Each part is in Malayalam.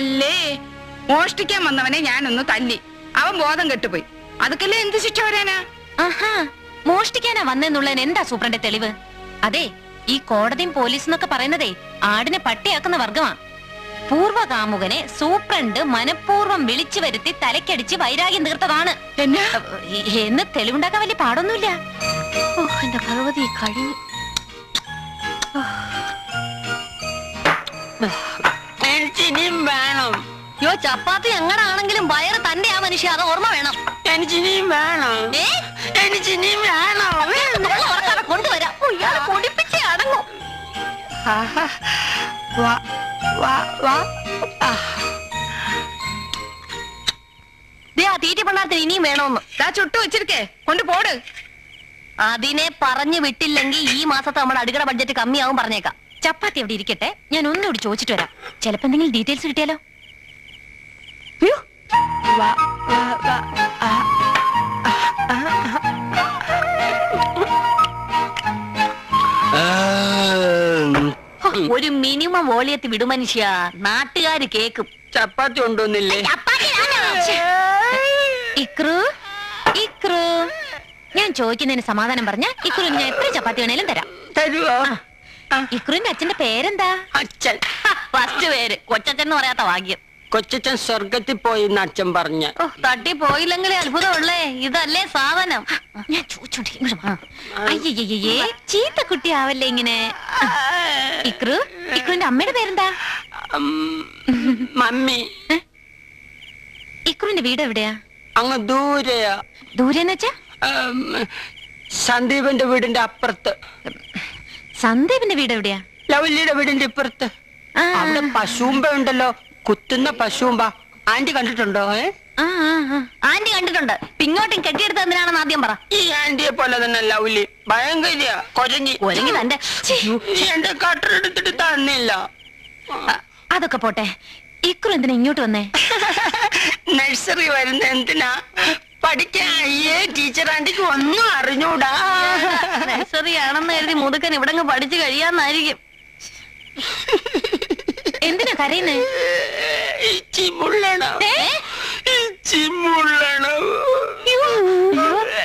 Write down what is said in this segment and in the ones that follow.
അല്ലേ? മോഷ്ടിക്കാൻ വന്നവനെ ഞാനൊന്ന് തല്ലി. അവൻ ബോധം കെട്ടുപോയി. അതൊക്കെല്ലേ എന്ത് ശിക്ഷ വരാനാ? ആഹാ മോഷ്ടിക്കാനാ വന്നെന്നുള്ളതിന് എന്താ സൂപ്രന്റെ തെളിവ്? അതെ ഈ കോടതിയും പോലീസ് എന്നൊക്കെ പറയുന്നതേ ആടിനെ പട്ടിയാക്കുന്ന വർഗമാ പൂർവകാമുകനെ സൂപ്രണ്ട് മനഃപൂർവം വിളിച്ചു വരുത്തി തലക്കടിച്ച് വൈരാഗ്യം തീർത്തതാണ്. എന്നാ? തെളിവുണ്ടാക്കാൻ വലിയ പാടൊന്നുമില്ല. എന്റെ ഭഗവതി കഴിഞ്ഞു എനിക്കിനിയും വേണം. യോ ചപ്പാത്തി എങ്ങനാണെങ്കിലും വയറ് തന്റെ ആ മനുഷ്യ അത് ഓർമ്മ വേണം. എനിക്കിനിയും വേണം. എനിക്ക് എനിക്കിനിയും വേണം. തൊള്ള ഉറക്കാതെ കൊണ്ടുവരാം. ഇയാൾ പൊടിപ്പിച്ചേ അടങ്ങും. തീറ്റി പണ്ടാരത്തിന് ഇനിയും വേണമെന്ന് ഞാൻ ചുട്ടു വെച്ചിരിക്കേ. കൊണ്ട് പോട്. അതിനെ പറഞ്ഞു വിട്ടില്ലെങ്കിൽ ഈ മാസത്തെ നമ്മുടെ അടുക്കള ബഡ്ജറ്റ് കമ്മിയാവും പറഞ്ഞേക്കാം. ചപ്പാത്തി അവിടെ ഇരിക്കട്ടെ. ഞാൻ ഒന്നുകൂടി ചോദിച്ചിട്ട് വരാം. ചിലപ്പോ എന്തെങ്കിലും ഡീറ്റെയിൽസ് കിട്ടിയാലോ? ഒരു മിനിമം വോളിയത്തിൽ വിടു മനുഷ്യ. നാട്ടുകാര് കേക്കും. ചപ്പാത്തി ഉണ്ടോന്നില്ലേ? ഇക്രു ഇക്രു. ഞാൻ ചോദിക്കുന്നതിന് സമാധാനം പറഞ്ഞ ഇക്രു ഞാൻ എത്ര ചപ്പാത്തി വേണേലും തരാം. തരുവോ? ഇക്രുവിന്റെ അച്ഛന്റെ പേരെന്താ? അച്ഛൻ. ഫസ്റ്റ് പേര്. കൊച്ചച്ഛൻ എന്ന് പറയാത്ത ഭാഗ്യം. കൊച്ചച്ഛൻ സ്വർഗത്തിൽ പോയി എന്ന് അച്ഛൻ പറഞ്ഞ. ഓ തട്ടി പോയില്ലെങ്കിലേ അത്ഭുതമുള്ളേ. ഇതല്ലേ സാധനം. ഞാൻ ചോദിച്ചോണ്ടിരിക്കും ചീത്ത കുട്ടി ആവല്ലേ ഇങ്ങനെ? ഇക്രു ഇക്രുവിന്റെ അമ്മയുടെ പേരെന്താ? മമ്മി. ഇക്രുവിന്റെ വീട് എവിടെയാ? അങ്ങ് ദൂരെയാ. ദൂരെന്ന് വെച്ചാ? സന്ദീപന്റെ വീടിന്റെ അപ്പുറത്ത്. സന്ദീപിന്റെ വീട് എവിടെയാ? ലവല്ലിയുടെ വീടിന്റെ ഇപ്പുറത്ത്. അവിടെ പശുമ്പ ഉണ്ടല്ലോ. കുത്തുന്ന പശുമ്പ ആന്റി കണ്ടിട്ടുണ്ടോ? ഏ. ആന്റി കണ്ടിട്ടുണ്ട്. പിങ്ങോട്ടും കെട്ടിയെടുത്ത് എന്തിനാണെന്ന് ആദ്യം പറ. ഈ ആന്റിയെ പോലെ തന്നെ ലവ്ലി. ഭയങ്കര കൊരങ്ങി. ഒരങ്ങി തന്റെ. ഛീ, എന്റെ കട്ടറെടുത്തിട്ട് തന്നില്ല. അതൊക്കെ പോട്ടെ. ഇക്കുറെന്തിനാ എന്തിനാ ഇങ്ങോട്ട് വന്നേ? നഴ്സറി വരുന്ന എന്തിനാ? പഠിക്കാൻ അയ്യേ ടീച്ചർ ആന്റിക്ക് ഒന്നും അറിഞ്ഞൂടാ. നഴ്സറി ആണെന്ന് കരുതി മുതുക്കൻ ഇവിടെ പഠിച്ചു കഴിയാന്നായിരിക്കും. എന്തിനാ കരയുന്നേ?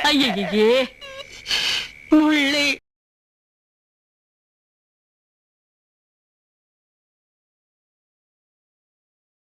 അയ്യേ മുള്ളി.